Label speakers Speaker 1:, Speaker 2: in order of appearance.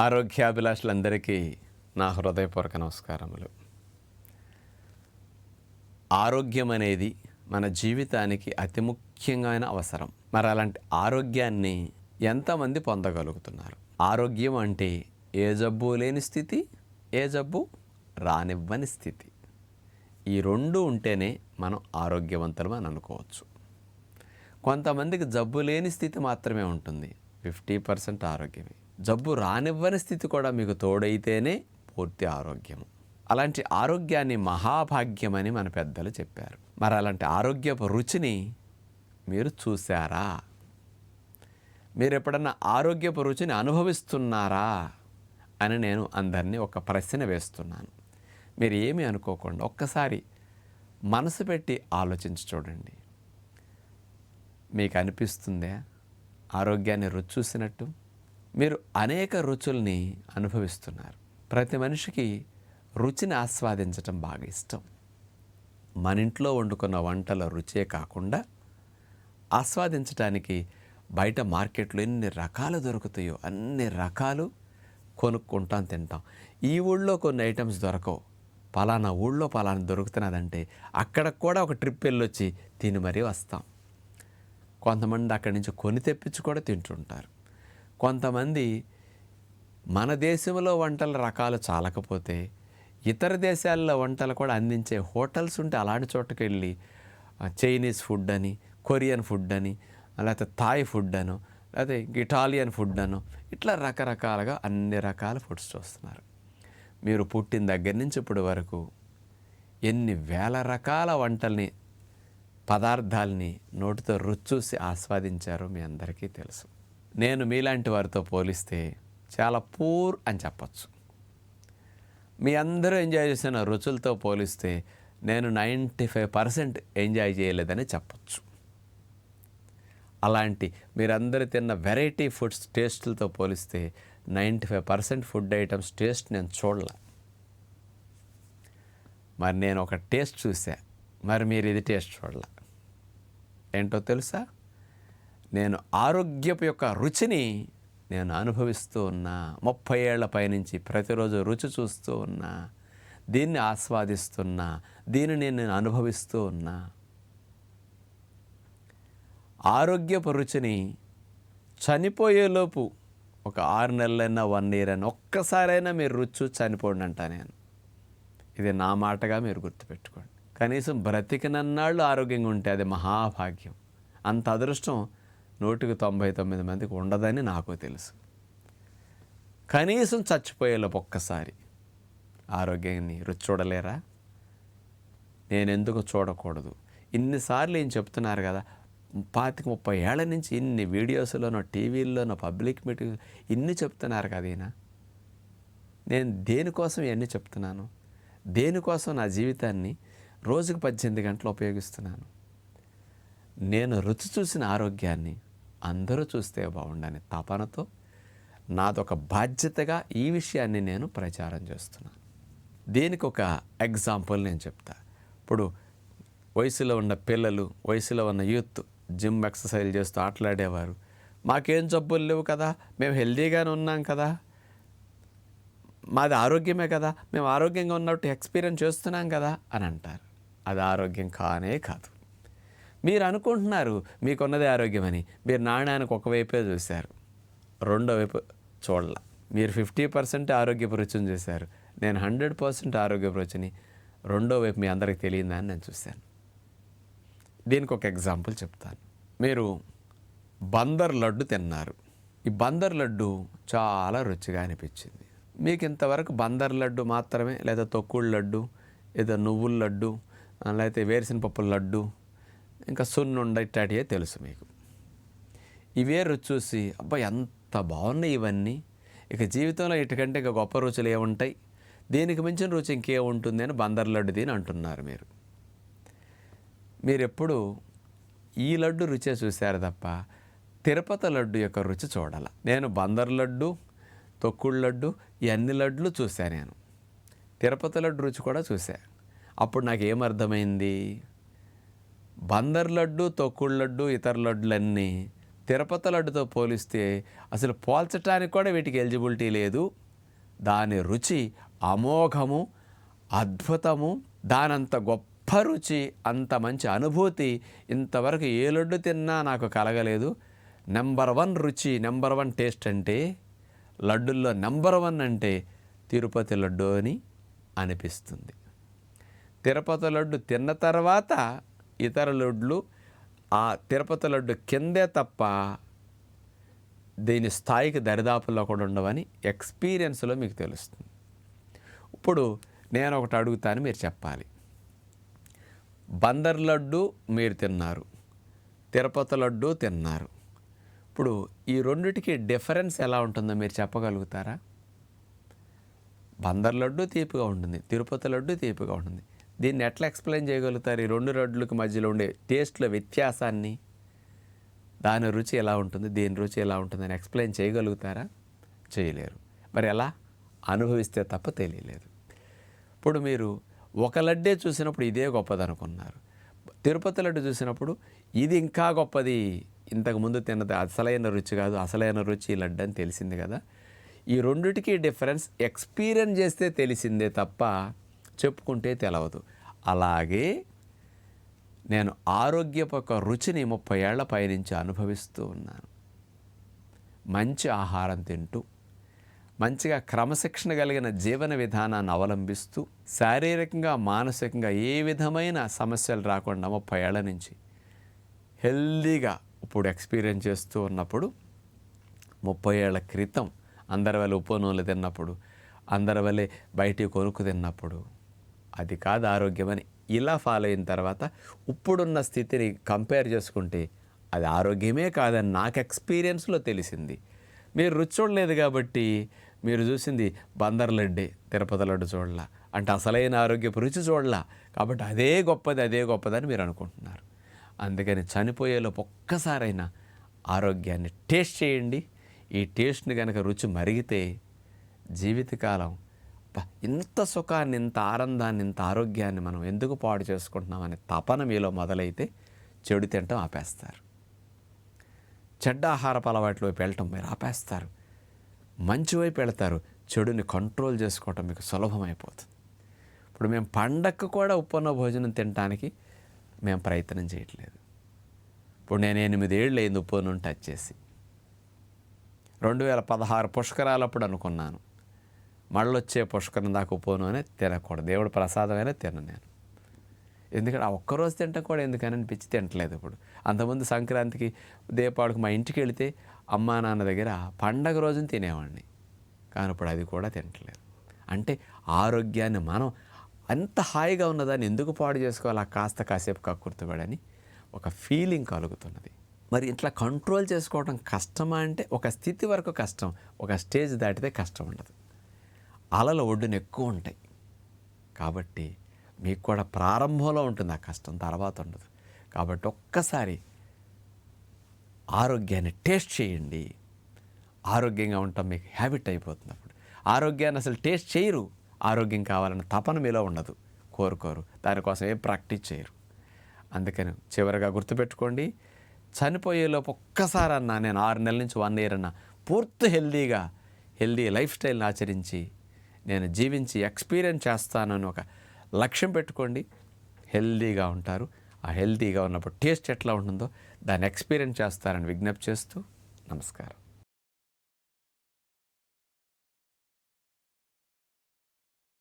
Speaker 1: ఆరోగ్యాభిలాషులందరికీ నా హృదయపూర్వక నమస్కారములు. ఆరోగ్యం అనేది మన జీవితానికి అతి ముఖ్యమైన అవసరం. మరి అలాంటి ఆరోగ్యాన్ని ఎంతమంది పొందగలుగుతున్నారు? ఆరోగ్యం అంటే ఏ జబ్బు లేని స్థితి ఏ జబ్బు రానివ్వని స్థితి. ఈ రెండు ఉంటేనే మనం ఆరోగ్యవంతులం అని అనుకోవచ్చు. కొంతమందికి జబ్బు లేని స్థితి మాత్రమే ఉంటుంది. ఫిఫ్టీ పర్సెంట్ ఆరోగ్యమే. జబ్బు రానివ్వని స్థితి కూడా మీకు తోడైతేనే పూర్తి ఆరోగ్యము. అలాంటి ఆరోగ్యాన్ని మహాభాగ్యమని మన పెద్దలు చెప్పారు. మరి అలాంటి ఆరోగ్యపు రుచిని మీరు చూశారా? మీరు ఎప్పుడన్నా ఆరోగ్యపు రుచిని అనుభవిస్తున్నారా? అని నేను అందరినీ ఒక ప్రశ్న వేస్తున్నాను. మీరు ఏమి అనుకోకుండా ఒక్కసారి మనసు పెట్టి ఆలోచించి చూడండి. మీకు అనిపిస్తుందే ఆరోగ్యాన్ని రుచి చూసినట్టు? మీరు అనేక రుచుల్ని అనుభవిస్తున్నారు. ప్రతి మనిషికి రుచిని ఆస్వాదించటం బాగా ఇష్టం. మన ఇంట్లో వండుకున్న వంటల రుచే కాకుండా ఆస్వాదించడానికి బయట మార్కెట్లో ఎన్ని రకాలు దొరుకుతాయో అన్ని రకాలు కొనుక్కుంటాం తింటాం. ఈ ఊళ్ళో కొన్ని ఐటమ్స్ దొరకవు. పలానా ఊళ్ళో పలానా దొరుకుతున్నదంటే అక్కడ కూడా ఒక ట్రిప్ వెళ్ళొచ్చి తిని మరీ వస్తాం. కొంతమంది అక్కడి నుంచి కొని తెప్పించి కూడా తింటుంటారు. కొంతమంది మన దేశంలో వంటల రకాలు చాలకపోతే ఇతర దేశాల్లో వంటలు కూడా అందించే హోటల్స్ ఉంటే అలాంటి చోటుకు వెళ్ళి చైనీస్ ఫుడ్ అని కొరియన్ ఫుడ్ అని లేకపోతే థాయ్ ఫుడ్ అను లేకపోతే ఇటాలియన్ ఫుడ్ అను ఇట్లా రకరకాలుగా అన్ని రకాల ఫుడ్స్ చూస్తున్నారు. మీరు పుట్టిన దగ్గర నుంచి ఇప్పటి వరకు ఎన్ని వేల రకాల వంటల్ని పదార్థాలని నోటితో రుచి చూసి ఆస్వాదించారో మీ అందరికీ తెలుసు. నేను మీలాంటి వారితో పోలిస్తే చాలా పూర్ అని చెప్పచ్చు. మీ అందరూ ఎంజాయ్ చేసిన రుచులతో పోలిస్తే నేను నైంటీ ఫైవ్ పర్సెంట్ ఎంజాయ్ చేయలేదని చెప్పచ్చు. అలాంటి మీరందరూ తిన్న వెరైటీ ఫుడ్స్ టేస్టులతో పోలిస్తే ninety five percent food items taste నేను చూడలే. మరి నేను ఒక టేస్ట్ చూసా. మరి మీరు ఇది టేస్ట్ చూడలే. ఏంటో తెలుసా? నేను ఆరోగ్యపు యొక్క రుచిని నేను అనుభవిస్తూ ఉన్నా ముప్పై ఏళ్ళ పైనుంచి ప్రతిరోజు రుచి చూస్తూ ఉన్నా దీన్ని ఆస్వాదిస్తున్నా దీనిని నేను అనుభవిస్తూ ఉన్నా ఆరోగ్యపు రుచిని చనిపోయేలోపు ఒక ఆరు నెలలైనా వన్ ఇయర్ అయినా ఒక్కసారైనా మీరు రుచి చనిపోండి అంటా నేను. ఇది నా మాటగా మీరు గుర్తుపెట్టుకోండి. కనీసం బ్రతికినన్నాళ్ళు ఆరోగ్యంగా ఉంటే అది మహాభాగ్యం. అంత అదృష్టం నూటికి తొంభై తొమ్మిది మందికి ఉండదని నాకు తెలుసు. కనీసం చచ్చిపోయేలోపు ఒక్కసారి ఆరోగ్యాన్ని రుచి చూడలేరా? నేనెందుకు చూడకూడదు? ఇన్నిసార్లు ఏం చెప్తున్నారు కదా పాతిక ముప్పై ఏళ్ళ నుంచి ఇన్ని వీడియోస్లోనో టీవీల్లోనో పబ్లిక్ మీటింగ్ ఇన్ని చెప్తున్నారు కదా ఈయన. నేను దేనికోసం ఇవన్నీ చెప్తున్నాను? దేనికోసం నా జీవితాన్ని రోజుకు పద్దెనిమిది గంటలు ఉపయోగిస్తున్నాను? నేను రుచి చూసిన ఆరోగ్యాన్ని అందరూ చూస్తే బాగుండని తపనతో నాదొక బాధ్యతగా ఈ విషయాన్ని నేను ప్రచారం చేస్తున్నాను దీనికి ఒక ఎగ్జాంపుల్ నేను చెప్తా. ఇప్పుడు వయసులో ఉన్న పిల్లలు వయసులో ఉన్న యూత్ జిమ్ ఎక్సర్సైజ్ చేస్తూ ఆటలాడేవారు. మాకేం జబ్బులు లేవు కదా మేము హెల్దీగానే ఉన్నాం కదా. మాది ఆరోగ్యమే కదా మేము ఆరోగ్యంగా ఉన్నట్టు ఎక్స్పీరియన్స్ చేస్తున్నాం కదా అని అంటారు. అది ఆరోగ్యం కానే కాదు. మీరు అనుకుంటున్నారు మీకున్నదే ఆరోగ్యమని. మీరు నాణ్యానికి ఒకవైపే చూశారు. రెండో వైపు చూడాల. మీరు ఫిఫ్టీ పర్సెంట్ ఆరోగ్యపు రుచిని చూశారు. నేను హండ్రెడ్ పర్సెంట్ ఆరోగ్యపు రుచిని రెండో వైపు మీ అందరికి తెలియదా అని నేను చూశాను. దీనికి ఒక ఎగ్జాంపుల్ చెప్తాను. మీరు బందర్ లడ్డు తిన్నారు. ఈ బందర్ లడ్డు చాలా రుచిగా అనిపించింది. మీకు ఇంతవరకు బందర్ లడ్డు మాత్రమే లేదా తొక్కుడు లడ్డు లేదా నువ్వుల లడ్డు లేకపోతే వేరుశనపప్పుల లడ్డు ఇంకా సున్నుండ ఇట్లాంటివే తెలుసు మీకు. ఇవే రుచి చూసి అబ్బా ఎంత బాగున్నాయి ఇవన్నీ. ఇక జీవితంలో ఇటుకంటే ఇక గొప్ప రుచులు ఏముంటాయి? దీనికి మించిన రుచి ఇంకేముంటుంది అని బందర్ లడ్డు దీని అంటున్నారు మీరు. మీరు ఎప్పుడు ఈ లడ్డు రుచే చూశారు తప్ప తిరుపతి లడ్డు యొక్క రుచి చూడాల. నేను బందర్ లడ్డు తొక్కుడు లడ్డు ఇవన్నీ లడ్లు చూసా నేను. తిరుపతి లడ్డు రుచి కూడా చూశాను అప్పుడు నాకు ఏమర్థమైంది బందర్ లడ్డు తొక్కుడు లడ్డు ఇతర లడ్డులన్నీ తిరుపతి లడ్డుతో పోలిస్తే అసలు పోల్చడానికి కూడా వీటికి ఎలిజిబిలిటీ లేదు. దాని రుచి అమోఘము అద్భుతము దానంత గొప్ప రుచి అంత మంచి అనుభూతి ఇంతవరకు ఏ లడ్డు తిన్నా నాకు కలగలేదు. నెంబర్ వన్ రుచి నెంబర్ వన్ టేస్ట్ అంటే లడ్డుల్లో నెంబర్ వన్ అంటే తిరుపతి లడ్డు అని అనిపిస్తుంది. తిరుపతి లడ్డు తిన్న తర్వాత ఇతర లడ్లు ఆ తిరుపతి లడ్డు కిందే తప్ప దీని స్థాయికి దరిదాపుల్లో కూడా ఉండవని ఎక్స్పీరియన్స్లో మీకు తెలుస్తుంది. ఇప్పుడు నేను ఒకటి అడుగుతాను మీరు చెప్పాలి. బందర్ లడ్డు మీరు తిన్నారు తిరుపతి లడ్డు తిన్నారు. ఇప్పుడు ఈ రెండిటికి డిఫరెన్స్ ఎలా ఉంటుందో మీరు చెప్పగలుగుతారా? బందర్ లడ్డు తీపిగా ఉంటుంది తిరుపతి లడ్డు తీపిగా ఉంటుంది. దీన్ని ఎట్లా ఎక్స్ప్లెయిన్ చేయగలుగుతారు? ఈ రెండు లడ్డులకు మధ్యలో ఉండే టేస్ట్ల వ్యత్యాసాన్ని దాని రుచి ఎలా ఉంటుంది దీని రుచి ఎలా ఉంటుందని ఎక్స్ప్లెయిన్ చేయగలుగుతారా? చేయలేరు. మరి ఎలా? అనుభవిస్తే తప్ప తెలియలేదు. ఇప్పుడు మీరు ఒక లడ్డే చూసినప్పుడు ఇదే గొప్పది అనుకున్నారు తిరుపతి లడ్డు చూసినప్పుడు ఇది ఇంకా గొప్పది. ఇంతకు ముందు తిన్నది అసలైన రుచి కాదు అసలైన రుచి ఈ లడ్డు అని తెలిసింది కదా. ఈ రెండిటికి డిఫరెన్స్ ఎక్స్పీరియన్స్ చేస్తే తెలిసిందే తప్ప చెప్పుకుంటే తెలవదు. అలాగే నేను ఆరోగ్యపు యొక్క రుచిని ముప్పై ఏళ్ళ పైనుంచి అనుభవిస్తూ ఉన్నాను. మంచి ఆహారం తింటూ మంచిగా క్రమశిక్షణ కలిగిన జీవన విధానాన్ని అవలంబిస్తూ శారీరకంగా మానసికంగా ఏ విధమైన సమస్యలు రాకుండా ముప్పై ఏళ్ళ నుంచి హెల్దీగా ఇప్పుడు ఎక్స్పీరియన్స్ చేస్తూ ఉన్నప్పుడు ముప్పై ఏళ్ళ క్రితం అందరి వల్ల ఉప్పు నూనెలు తిన్నప్పుడు అందరి వల్లే బయటికి కొనుక్కు తిన్నప్పుడు అది కాదు ఆరోగ్యమని. ఇలా ఫాలో అయిన తర్వాత ఇప్పుడున్న స్థితిని కంపేర్ చేసుకుంటే అది ఆరోగ్యమే కాదని నాకు ఎక్స్పీరియన్స్లో తెలిసింది. మీరు రుచి చూడలేదు కాబట్టి మీరు చూసింది బందర్ లడ్డే తిరుపతి లడ్డు చూడలా. అంటే అసలైన ఆరోగ్యపు రుచి చూడలా. కాబట్టి అదే గొప్పది అదే గొప్పదని మీరు అనుకుంటున్నారు. అందుకని చనిపోయేలోపు ఒక్కసారైనా ఆరోగ్యాన్ని టేస్ట్ చేయండి. ఈ టేస్ట్ని కనుక రుచి మరిగితే జీవితకాలం ఇంత సుఖాన్ని ఇంత ఆనందాన్ని ఇంత ఆరోగ్యాన్ని మనం ఎందుకు పాడు చేసుకుంటున్నామనే తపన మీలో మొదలైతే చెడు తినటం ఆపేస్తారు. చెడ్డ ఆహారపు అలవాట్ల వైపు వెళ్ళటం మీరు ఆపేస్తారు. మంచి వైపు వెళతారు. చెడుని కంట్రోల్ చేసుకోవటం మీకు సులభమైపోతుంది ఇప్పుడు మేము పండక్కు కూడా ఉప్పన్న భోజనం తినడానికి మేము ప్రయత్నం చేయట్లేదు. ఇప్పుడు నేను ఎనిమిదేళ్ళు అయింది ఉప్పు టచ్ చేసి. రెండు వేల పదహారు పుష్కరాలప్పుడు అనుకున్నాను. మళ్ళొచ్చే పుష్కరం దాకా పోను అని తినకూడదు. దేవుడు ప్రసాదమైనా తిన నేను. ఎందుకంటే ఆ ఒక్కరోజు తింటాం కూడా ఎందుకని అనిపించి తింటలేదు ఇప్పుడు. అంతకుముందు సంక్రాంతికి దీపావళికి మా ఇంటికి వెళితే అమ్మా నాన్న దగ్గర పండగ రోజున తినేవాడిని. కానీ ఇప్పుడు అది కూడా తింటలేదు. అంటే ఆరోగ్యాన్ని మనం అంత హాయిగా ఉన్నదాన్ని ఎందుకు పాడు చేసుకోవాలి? ఆ కాస్త కాసేపు కక్కుర్తుపడని ఒక ఫీలింగ్ కలుగుతున్నది. మరి ఇట్లా కంట్రోల్ చేసుకోవడం కష్టమా అంటే ఒక స్థితి వరకు కష్టం. ఒక స్టేజ్ దాటితే కష్టం ఉండదు. అలల ఒడ్డున ఎక్కువ ఉంటాయి. కాబట్టి మీకు కూడా ప్రారంభంలో ఉంటుంది ఆ కష్టం తర్వాత ఉండదు. కాబట్టి ఒక్కసారి ఆరోగ్యాన్ని టేస్ట్ చేయండి. ఆరోగ్యంగా ఉండటం మీకు హ్యాబిట్ అయిపోతుంది అప్పుడు ఆరోగ్యాన్ని అసలు టేస్ట్ చేయరు. ఆరోగ్యం కావాలన్న తపన మీలో ఉండదు. కోరుకోరు. దానికోసం ఏం ప్రాక్టీస్ చేయరు. అందుకని చివరిగా గుర్తుపెట్టుకోండి. చనిపోయేలోపు ఒక్కసారన్నా నేను ఆరు నెలల నుంచి వన్ ఇయర్ అన్నా పూర్తి హెల్దీగా హెల్దీ లైఫ్ స్టైల్ని ఆచరించి నేను జీవించి ఎక్స్పీరియన్స్ చేస్తానని ఒక లక్ష్యం పెట్టుకోండి. హెల్దీగా ఉంటారు. ఆ హెల్దీగా ఉన్నప్పుడు టేస్ట్ ఎట్లా ఉంటుందో దాన్ని ఎక్స్పీరియన్స్ చేస్తారని విజ్ఞప్తి చేస్తూ నమస్కారం.